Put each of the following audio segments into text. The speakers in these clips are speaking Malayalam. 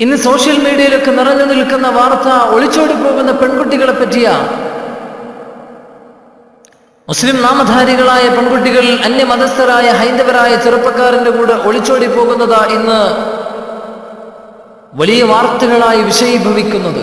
ഇന്ന് സോഷ്യൽ മീഡിയയിലൊക്കെ നിറഞ്ഞു നിൽക്കുന്ന വാർത്ത ഒളിച്ചോടി പോകുന്ന പെൺകുട്ടികളെ പറ്റിയ. മുസ്ലിം നാമധാരികളായ പെൺകുട്ടികൾ അന്യമതസ്ഥരായ ഹൈന്ദവരായ ചെറുപ്പക്കാരന്റെ കൂടെ ഒളിച്ചോടി പോകുന്നതാ ഇന്ന് വലിയ വാർത്തകളായി വിഷയീഭവിക്കുന്നത്.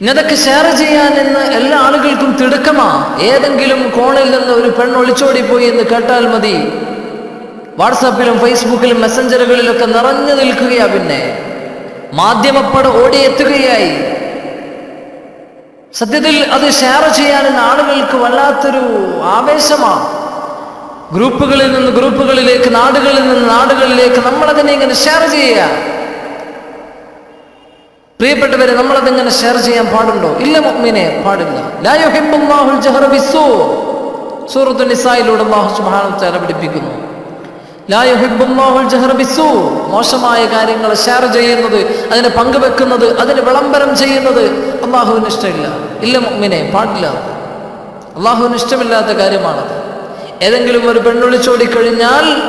ഇന്നതൊക്കെ ഷെയർ ചെയ്യാൻ എന്ന് എല്ലാ ആളുകൾക്കും തിടുക്കമാ. ഏതെങ്കിലും കോണിൽ നിന്ന് ഒരു പെണ്ണ് ഒളിച്ചോടി പോയി എന്ന് കേട്ടാൽ മതി. വാട്സാപ്പിലും ഫേസ്ബുക്കിലും മെസ്സഞ്ചറുകളിലൊക്കെ നിറഞ്ഞു നിൽക്കുകയാ പിന്നെ. മാധ്യമപ്പട ഓടിയെത്തുകയായി. സത്യത്തിൽ അത് ഷെയർ ഇന്ന് ആളുകൾക്ക് വല്ലാത്തൊരു ആവേശമാണ് ഗ്രൂപ്പുകളിൽ നിന്ന് ഗ്രൂപ്പുകളിലേക്ക് നാടുകളിൽ നിന്ന് നാടുകളിലേക്ക് നമ്മളതിനെ ഇങ്ങനെ ഷെയർ ചെയ്യുക. പ്രിയപ്പെട്ടവരെ നമ്മളതിങ്ങനെ ഷെയർ ചെയ്യാൻ പാടുണ്ടോ? ഇല്ല മുഅ്മിനെ പാടില്ല. ലാ യുഹിബ്ബുല്ലാഹുൽ ജഹറ ബിസ്സൂ. സൂറത്തു നിസായിലൂടെ സുബ്ഹാനഹു വ തആല മോശമായ കാര്യങ്ങൾ ഷെയർ ചെയ്യുന്നത് അതിനെ പങ്കുവെക്കുന്നത് അതിന് വിളംബരം ചെയ്യുന്നത് അള്ളാഹുവിന് ഇഷ്ടമില്ല. ഇല്ല മുഅ്മിനെ പാടില്ല. അള്ളാഹുവിന് ഇഷ്ടമില്ലാത്ത കാര്യമാണത്. ഏതെങ്കിലും ഒരു പെണ്ണൊളിച്ചോടി കഴിഞ്ഞാൽ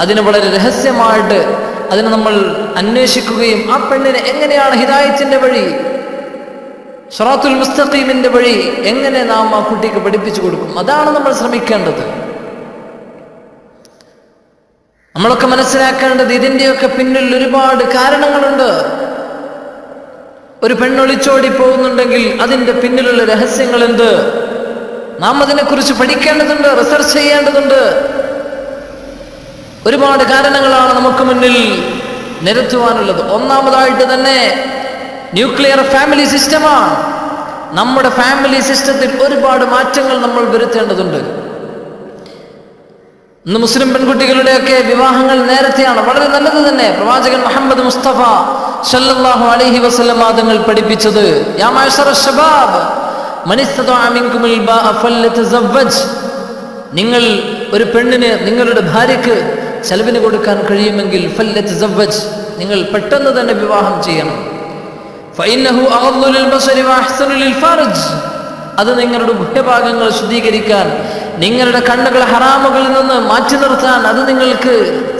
അതിന് വളരെ രഹസ്യമായിട്ട് അതിനെ നമ്മൾ അന്വേഷിക്കുകയും ആ പെണ്ണിനെ എങ്ങനെയാണ് ഹിദായത്തിന്റെ വഴി ഷറാത്തുൽ മുസ്തഖീമിന്റെ വഴി എങ്ങനെ നാം ആ കുട്ടിക്ക് പഠിപ്പിച്ചു കൊടുക്കും? അതാണ് നമ്മൾ ശ്രമിക്കേണ്ടത്. നമ്മളൊക്കെ മനസ്സിലാക്കേണ്ടത് ഇതിന്റെയൊക്കെ പിന്നിൽ ഒരുപാട് കാരണങ്ങളുണ്ട്. ഒരു പെണ്ണൊളിച്ചോടി പോകുന്നുണ്ടെങ്കിൽ അതിന്റെ പിന്നിലുള്ള രഹസ്യങ്ങൾ എന്ത് നാം അതിനെക്കുറിച്ച് പഠിക്കേണ്ടതുണ്ട് റിസർച്ച് ചെയ്യേണ്ടതുണ്ട്. ഒരുപാട് കാരണങ്ങളാണ് നമുക്ക് മുന്നിൽ നിരത്തുവാനുള്ളത്. ഒന്നാമതായിട്ട് തന്നെ ന്യൂക്ലിയർ ഫാമിലി സിസ്റ്റമാണ്. നമ്മുടെ ഫാമിലി സിസ്റ്റത്തിൽ ഒരുപാട് മാറ്റങ്ങൾ നമ്മൾ വരുത്തേണ്ടതുണ്ട്. ഇന്ന് മുസ്ലിം പെൺകുട്ടികളുടെയൊക്കെ വിവാഹങ്ങൾ നേരത്തെയാണ്. വളരെ നല്ലത് തന്നെ. പ്രവാചകൻ മുഹമ്മദ് മുസ്തഫ സല്ലാഹു അലഹി വസ്ലം ആദങ്ങൾ പഠിപ്പിച്ചത്. നിങ്ങൾ ഒരു പെണ്ണിന് നിങ്ങളുടെ ഭാര്യക്ക് ചെലവിന് കൊടുക്കാൻ കഴിയുമെങ്കിൽ നിങ്ങൾ പെട്ടെന്ന് തന്നെ വിവാഹം ചെയ്യണം. അത് നിങ്ങളുടെ മുഖ്യഭാഗങ്ങൾ ശുദ്ധീകരിക്കാൻ നിങ്ങളുടെ കണ്ണുകൾ ഹറാമുകളിൽ നിന്ന് മാറ്റി നിർത്താൻ അത് നിങ്ങൾക്ക്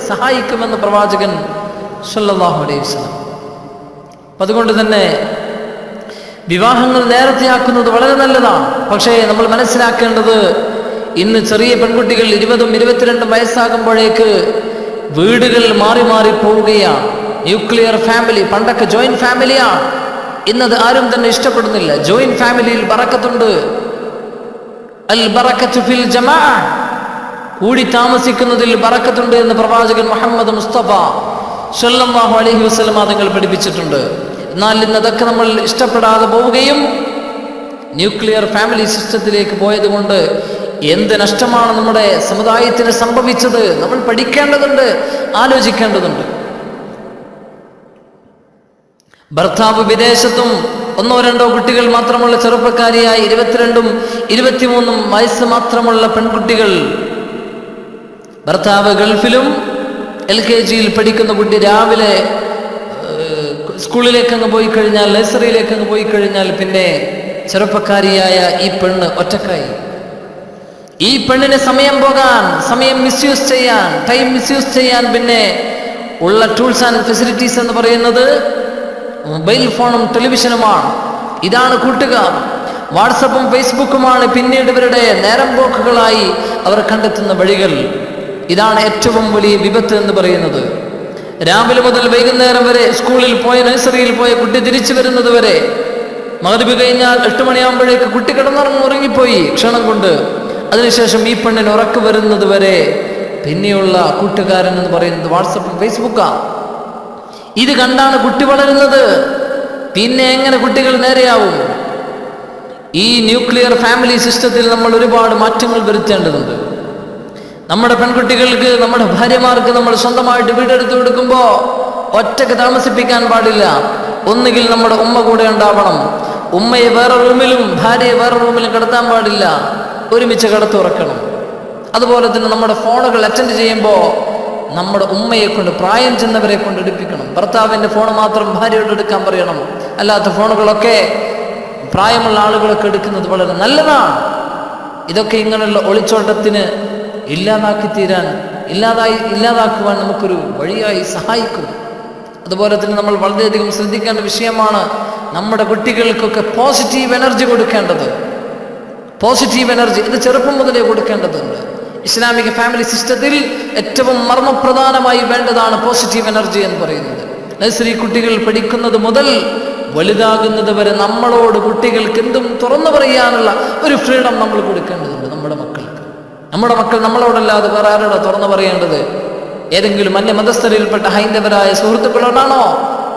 സഹായിക്കുമെന്ന് പ്രവാചകൻ സല്ലല്ലാഹു അലൈഹി വസല്ലം. അപ്പം അതുകൊണ്ട് തന്നെ വിവാഹങ്ങൾ നേരത്തെയാക്കുന്നത് വളരെ നല്ലതാണ്. പക്ഷേ നമ്മൾ മനസ്സിലാക്കേണ്ടത് ഇന്ന് ചെറിയ പെൺകുട്ടികൾ ഇരുപതും ഇരുപത്തിരണ്ടും വയസ്സാകുമ്പോഴേക്ക് വീടുകൾ മാറി മാറി പോവുകയാണ്. ന്യൂക്ലിയർ ഫാമിലി പണ്ടൊക്കെ ജോയിന്റ് ഫാമിലിയാണ്. ഇന്നത് ആരും തന്നെ ഇഷ്ടപ്പെടുന്നില്ല. ജോയിന്റ് ഫാമിലിയിൽ ബറക്കത്തുണ്ട് അൽ ഫിൽ കൂടി താമസിക്കുന്നതിൽ ബറക്കത്തുണ്ട് എന്ന് പ്രവാചകൻ മുഹമ്മദ് മുസ്തഫ സല്ലല്ലാഹു അലൈഹി വസല്ലം തങ്ങൾ പഠിപ്പിച്ചിട്ടുണ്ട്. എന്നാൽ ഇന്ന് അതൊക്കെ നമ്മൾ ഇഷ്ടപ്പെടാതെ പോവുകയും ന്യൂക്ലിയർ ഫാമിലി സിസ്റ്റത്തിലേക്ക് പോയത് കൊണ്ട് എന്ത് നഷ്ടമാണ് നമ്മുടെ സമുദായത്തിന് സംഭവിച്ചത് നമ്മൾ പഠിക്കേണ്ടതുണ്ട് ആലോചിക്കേണ്ടതുണ്ട്. ഭർത്താവ് വിദേശത്തും ഒന്നോ രണ്ടോ കുട്ടികൾ മാത്രമുള്ള ചെറുപ്പക്കാരിയായി ഇരുപത്തിരണ്ടും ഇരുപത്തിമൂന്നും വയസ്സ് മാത്രമുള്ള പെൺകുട്ടികൾ. ഭർത്താവ് ഗൾഫിലും എൽ കെ ജിയിൽ പഠിക്കുന്ന കുട്ടി രാവിലെ സ്കൂളിലേക്കങ്ങ് പോയി കഴിഞ്ഞാൽ നഴ്സറിയിലേക്ക് അങ്ങ് പോയി കഴിഞ്ഞാൽ പിന്നെ ചെറുപ്പക്കാരിയായ ഈ പെണ്ണ് ഒറ്റക്കായി ഈ പെണ്ണിന് സമയം പോകാൻ സമയം മിസ്യൂസ് ചെയ്യാൻ ടൈം മിസ്യൂസ് ചെയ്യാൻ പിന്നെ ഉള്ള ടൂൾസ് ആൻഡ് ഫെസിലിറ്റീസ് എന്ന് പറയുന്നത് മൊബൈൽ ഫോണും ടെലിവിഷനുമാണ്. ഇതാണ് കൂട്ടുകാർ. വാട്സപ്പും ഫേസ്ബുക്കുമാണ് പിന്നീട് ഇവരുടെ നേരം പോക്കുകളായി അവർ കണ്ടെത്തുന്ന വഴികൾ. ഇതാണ് ഏറ്റവും വലിയ വിപത്ത് എന്ന് പറയുന്നത്. രാവിലെ മുതൽ വൈകുന്നേരം വരെ സ്കൂളിൽ പോയ നഴ്സറിയിൽ പോയ കുട്ടി തിരിച്ചു വരുന്നത് വരെ. മകരവ് കഴിഞ്ഞാൽ എട്ട് മണിയാകുമ്പോഴേക്ക് കുട്ടി കിടന്നുറങ്ങി ഉറങ്ങിപ്പോയി ക്ഷണം കൊണ്ട്. അതിനുശേഷം ഈ പെണ്ണിന് ഉറക്ക് വരുന്നത് വരെ പിന്നെയുള്ള കൂട്ടുകാരൻ എന്ന് പറയുന്നത് വാട്സപ്പും ഫേസ്ബുക്കാണ്. ഇത് കണ്ടാണ് കുട്ടി വളരുന്നത്. പിന്നെ എങ്ങനെ കുട്ടികൾ നേരെയാവും? ഈ ന്യൂക്ലിയർ ഫാമിലി സിസ്റ്റത്തിൽ നമ്മൾ ഒരുപാട് മാറ്റങ്ങൾ വരുത്തേണ്ടതുണ്ട്. നമ്മുടെ പെൺകുട്ടികൾക്ക് നമ്മുടെ ഭാര്യമാർക്ക് നമ്മൾ സ്വന്തമായിട്ട് വീടെടുത്ത് കൊടുക്കുമ്പോൾ ഒറ്റയ്ക്ക് താമസിപ്പിക്കാൻ പാടില്ല. ഒന്നുകിൽ നമ്മുടെ ഉമ്മ കൂടെ ഉണ്ടാവണം. ഉമ്മയെ വേറെ റൂമിലും ഭാര്യയെ വേറെ റൂമിലും കിടത്താൻ പാടില്ല. ഒരുമിച്ച് കിടത്തുറക്കണം. അതുപോലെ തന്നെ നമ്മുടെ ഫോണുകൾ അറ്റൻഡ് ചെയ്യുമ്പോൾ നമ്മുടെ ഉമ്മയെ കൊണ്ട് പ്രായം ചെന്നവരെ കൊണ്ട് എടുപ്പിക്കണം. ഭർത്താവിന്റെ ഫോൺ മാത്രം ഭാര്യയോട് എടുക്കാൻ പറയണം. അല്ലാത്ത ഫോണുകളൊക്കെ പ്രായമുള്ള ആളുകളൊക്കെ എടുക്കുന്നത് വളരെ നല്ലതാണ്. ഇതൊക്കെ ഇങ്ങനെയുള്ള ഒളിച്ചോട്ടത്തിന് ഇല്ലാതാക്കി തീരാൻ ഇല്ലാതായി ഇല്ലാതാക്കുവാൻ നമുക്കൊരു വഴിയായി സഹായിക്കും. അതുപോലെ തന്നെ നമ്മൾ വളരെയധികം ശ്രദ്ധിക്കേണ്ട വിഷയമാണ് നമ്മുടെ കുട്ടികൾക്കൊക്കെ പോസിറ്റീവ് എനർജി കൊടുക്കേണ്ടത്. പോസിറ്റീവ് എനർജി ഇത് ചെറുപ്പം മുതലേ കൊടുക്കേണ്ടതുണ്ട്. ഇസ്ലാമിക ഫാമിലി സിസ്റ്റത്തിൽ ഏറ്റവും മർമ്മപ്രധാനമായി വേണ്ടതാണ് പോസിറ്റീവ് എനർജി എന്ന് പറയുന്നത്. നഴ്സറി കുട്ടികൾ പഠിക്കുന്നത് മുതൽ വലുതാകുന്നത് വരെ നമ്മളോട് കുട്ടികൾക്ക് എന്തും തുറന്നു പറയാനുള്ള ഒരു ഫ്രീഡം നമ്മൾ കൊടുക്കേണ്ടതുണ്ട് നമ്മുടെ മക്കൾക്ക്. നമ്മുടെ മക്കൾ നമ്മളോടല്ലാതെ വേറെ ആരോടാ തുറന്നു പറയേണ്ടത്? ഏതെങ്കിലും അന്യ മതസ്ഥരിൽപ്പെട്ട ഹൈന്ദവരായ സുഹൃത്തുക്കളോടാണോ?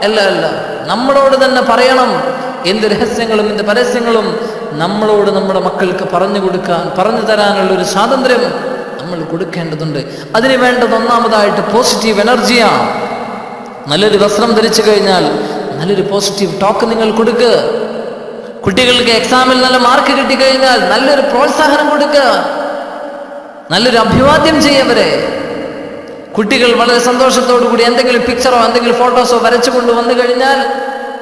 അല്ല അല്ല. നമ്മളോട് തന്നെ പറയണം. എന്ത് രഹസ്യങ്ങളും എന്ത് പരസ്യങ്ങളും നമ്മളോട് നമ്മുടെ മക്കൾക്ക് പറഞ്ഞു കൊടുക്കാൻ പറഞ്ഞു തരാനുള്ള ഒരു സ്വാതന്ത്ര്യം നമ്മൾ കൊടുക്കേണ്ടതുണ്ട്. അതിന് വേണ്ടത് ഒന്നാമതായിട്ട് പോസിറ്റീവ് എനർജിയാണ് നല്ലൊരു വസ്ത്രം ധരിച്ചു കഴിഞ്ഞാൽ നല്ലൊരു പോസിറ്റീവ് ടോക്ക് നിങ്ങൾ കൊടുക്കുക കുട്ടികൾക്ക് എക്സാമിൽ നല്ല മാർക്ക് കിട്ടിക്കഴിഞ്ഞാൽ നല്ലൊരു പ്രോത്സാഹനം കൊടുക്കുക നല്ലൊരു അഭിവാദ്യം ചെയ്യവരെ കുട്ടികൾ വളരെ സന്തോഷത്തോടു കൂടി എന്തെങ്കിലും പിക്ചറോ എന്തെങ്കിലും ഫോട്ടോസോ വരച്ചു കൊണ്ട് വന്നു കഴിഞ്ഞാൽ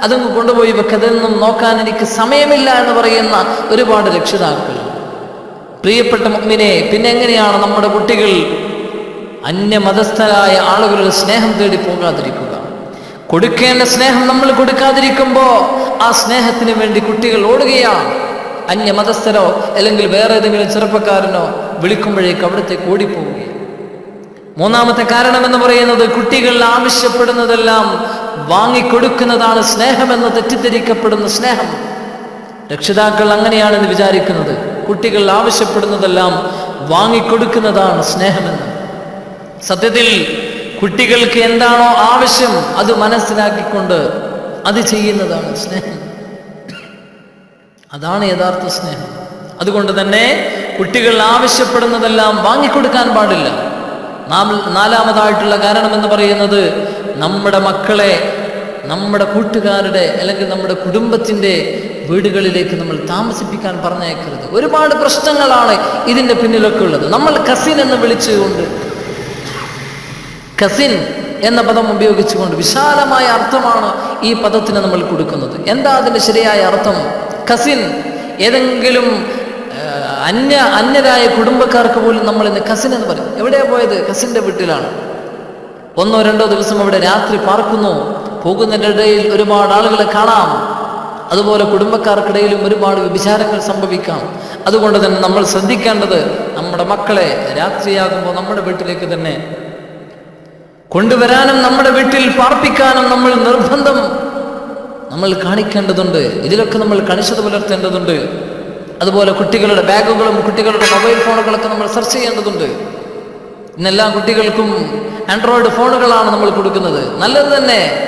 അതും കൊണ്ടുപോയി വെക്കതെന്നും നോക്കാൻ എനിക്ക് സമയമില്ല എന്ന് പറയുന്ന ഒരുപാട് രക്ഷിതാക്കൾ. പ്രിയപ്പെട്ട മുഗ്മിനെ പിന്നെ എങ്ങനെയാണ് നമ്മുടെ കുട്ടികൾ അന്യമതസ്ഥരായ ആളുകളുടെ സ്നേഹം തേടി പോകാതിരിക്കുക? കൊടുക്കേണ്ട സ്നേഹം നമ്മൾ കൊടുക്കാതിരിക്കുമ്പോൾ ആ സ്നേഹത്തിന് വേണ്ടി കുട്ടികൾ ഓടുകയാണ് അന്യമതസ്ഥരോ അല്ലെങ്കിൽ വേറെ ഏതെങ്കിലും ചെറുപ്പക്കാരനോ വിളിക്കുമ്പോഴേക്ക് അവിടത്തേക്ക് ഓടിപ്പോവുകയാണ് മൂന്നാമത്തെ കാരണം എന്ന് പറയുന്നത് കുട്ടികൾ ആവശ്യപ്പെടുന്നതെല്ലാം വാങ്ങിക്കൊടുക്കുന്നതാണ് സ്നേഹമെന്ന് തെറ്റിദ്ധരിക്കപ്പെടുന്ന സ്നേഹം. രക്ഷിതാക്കൾ അങ്ങനെയാണെന്ന് വിചാരിക്കുന്നത്. കുട്ടികൾ ആവശ്യപ്പെടുന്നതെല്ലാം വാങ്ങിക്കൊടുക്കുന്നതാണ് സ്നേഹമെന്ന്. സത്യത്തിൽ കുട്ടികൾക്ക് എന്താണോ ആവശ്യം അത് മനസ്സിലാക്കിക്കൊണ്ട് അത് ചെയ്യുന്നതാണ് സ്നേഹം. അതാണ് യഥാർത്ഥ സ്നേഹം. അതുകൊണ്ട് തന്നെ കുട്ടികൾ ആവശ്യപ്പെടുന്നതെല്ലാം വാങ്ങിക്കൊടുക്കാൻ പാടില്ല. നാലാമതായിട്ടുള്ള കാരണം എന്ന് പറയുന്നത് നമ്മുടെ മക്കളെ നമ്മുടെ കൂട്ടുകാരുടെ അല്ലെങ്കിൽ നമ്മുടെ കുടുംബത്തിന്റെ വീടുകളിലേക്ക് നമ്മൾ താമസിപ്പിക്കാൻ പറഞ്ഞേക്കരുത് ഒരുപാട് പ്രശ്നങ്ങളാണ് ഇതിന്റെ പിന്നിലൊക്കെ ഉള്ളത്. നമ്മൾ കസിൻ എന്ന് വിളിച്ചുകൊണ്ട് കസിൻ എന്ന പദം ഉപയോഗിച്ചുകൊണ്ട് വിശാലമായ അർത്ഥമാണ് ഈ പദത്തിന് നമ്മൾ കൊടുക്കുന്നത്. എന്താ അതിന്റെ ശരിയായ അർത്ഥം? കസിൻ ഏതെങ്കിലും അന്യ അന്യരായ കുടുംബക്കാർക്ക് പോലും നമ്മൾ ഇന്ന് കസിൻ എന്ന് പറയും. എവിടെയാ പോയത്? കസിന്റെ വീട്ടിലാണ്. ഒന്നോ രണ്ടോ ദിവസം അവിടെ രാത്രി പാർക്കുന്നു. പോകുന്നതിനിടയിൽ ഒരുപാട് ആളുകളെ കാണാം. അതുപോലെ കുടുംബക്കാർക്കിടയിലും ഒരുപാട് വ്യഭിചാരങ്ങൾ സംഭവിക്കാം. അതുകൊണ്ട് തന്നെ നമ്മൾ ശ്രദ്ധിക്കേണ്ടത് നമ്മുടെ മക്കളെ രാത്രിയാകുമ്പോൾ നമ്മുടെ വീട്ടിലേക്ക് തന്നെ കൊണ്ടുവരാനും നമ്മുടെ വീട്ടിൽ പാർപ്പിക്കാനും നമ്മൾ നിർബന്ധം നമ്മൾ കാണിക്കേണ്ടതുണ്ട്. ഇതിലൊക്കെ നമ്മൾ കണിശത പുലർത്തേണ്ടതുണ്ട്. അതുപോലെ കുട്ടികളുടെ ബാഗുകളും കുട്ടികളുടെ മൊബൈൽ ഫോണുകളൊക്കെ നമ്മൾ സെർച്ച് ചെയ്യേണ്ടതുണ്ട്. ഇന്നെല്ലാ കുട്ടികൾക്കും ആൻഡ്രോയിഡ് ഫോണുകളാണ് നമ്മൾ കൊടുക്കുന്നത്. നല്ലത് തന്നെ.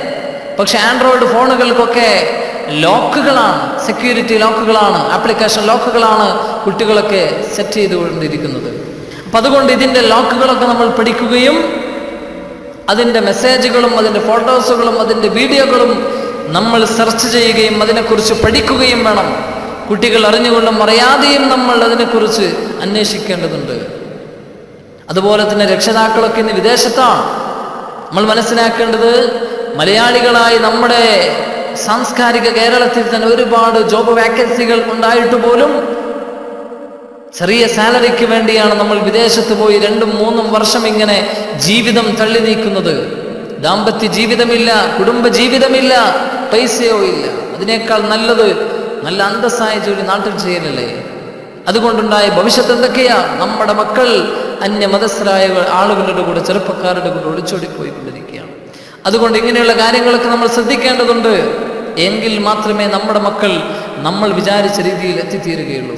പക്ഷെ ആൻഡ്രോയിഡ് ഫോണുകൾക്കൊക്കെ ലോക്കുകളാണ് സെക്യൂരിറ്റി ലോക്കുകളാണ് ആപ്ലിക്കേഷൻ ലോക്കുകളാണ് കുട്ടികളൊക്കെ സെറ്റ് ചെയ്തുകൊണ്ടിരിക്കുന്നത്. അപ്പം അതുകൊണ്ട് ഇതിന്റെ ലോക്കുകളൊക്കെ നമ്മൾ പഠിക്കുകയും അതിന്റെ മെസ്സേജുകളും അതിന്റെ ഫോട്ടോസുകളും അതിന്റെ വീഡിയോകളും നമ്മൾ സെർച്ച് ചെയ്യുകയും അതിനെക്കുറിച്ച് പഠിക്കുകയും വേണം. കുട്ടികൾ അറിഞ്ഞുകൊണ്ടും അറിയാതെയും നമ്മൾ അതിനെക്കുറിച്ച് അന്വേഷിക്കേണ്ടതുണ്ട്. അതുപോലെ തന്നെ രക്ഷിതാക്കളൊക്കെ ഇന്ന് വിദേശത്താണ്. നമ്മൾ മനസ്സിലാക്കേണ്ടത് മലയാളികളായി നമ്മുടെ സാംസ്കാരിക കേരളത്തിൽ തന്നെ ഒരുപാട് ജോബ് വാക്കൻസികൾ ഉണ്ടായിട്ട് പോലും ചെറിയ സാലറിക്ക് വേണ്ടിയാണ് നമ്മൾ വിദേശത്ത് പോയി രണ്ടും മൂന്നും വർഷം ഇങ്ങനെ ജീവിതം തള്ളി നീക്കുന്നത്. ദാമ്പത്യ ജീവിതമില്ല കുടുംബ ജീവിതമില്ല പൈസയോ ഇല്ല. അതിനേക്കാൾ നല്ലത് നല്ല അന്തസ്സായ ജോലി നാട്ടിൽ ചെയ്യലല്ലേ? അതുകൊണ്ടുണ്ടായ ഭവിഷ്യത്ത് എന്തൊക്കെയാ? നമ്മുടെ മക്കൾ അന്യ മതസ്ഥരായ ആളുകളുടെ കൂടെ ചെറുപ്പക്കാരുടെ കൂടെ ഒളിച്ചോടി പോയിക്കൊണ്ടിരിക്കുകയാണ് അതുകൊണ്ട് ഇങ്ങനെയുള്ള കാര്യങ്ങളൊക്കെ നമ്മൾ ശ്രദ്ധിക്കേണ്ടതുണ്ട്. എങ്കിൽ മാത്രമേ നമ്മുടെ മക്കൾ നമ്മൾ വിചാരിച്ച രീതിയിൽ എത്തിത്തീരുകയുള്ളൂ.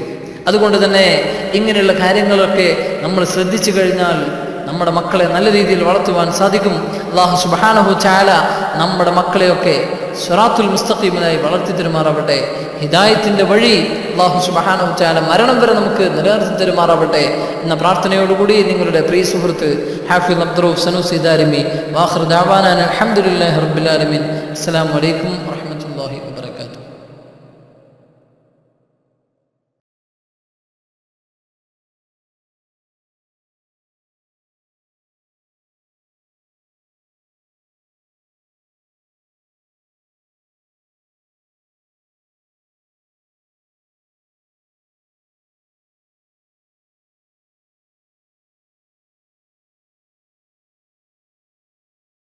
അതുകൊണ്ട് തന്നെ ഇങ്ങനെയുള്ള കാര്യങ്ങളൊക്കെ നമ്മൾ ശ്രദ്ധിച്ചു കഴിഞ്ഞാൽ നമ്മുടെ മക്കളെ നല്ല രീതിയിൽ വളർത്തുവാൻ സാധിക്കും. അള്ളാഹു സുബാനഹു ചാല നമ്മുടെ മക്കളെയൊക്കെ സുറാത്തുൽ മുസ്തഖീമിനായി വളർത്തി തരുമാറാവട്ടെ. ഹിദായത്തിന്റെ വഴി അള്ളാഹു സുബാനഹു ചാല മരണം വരെ നമുക്ക് നിലനിർത്തി തരുമാറാവട്ടെ എന്ന പ്രാർത്ഥനയോടുകൂടി നിങ്ങളുടെ പ്രിയ സുഹൃത്ത് ഹാഫിൽ അബ്ദുറൂഫ് സനൂസ് ഇദാരിമി വാഹർ ദാവാനാൻ അലഹമുല്ലാ റബ്ബുലാലമീൻ അസ്സാം വലൈക്കും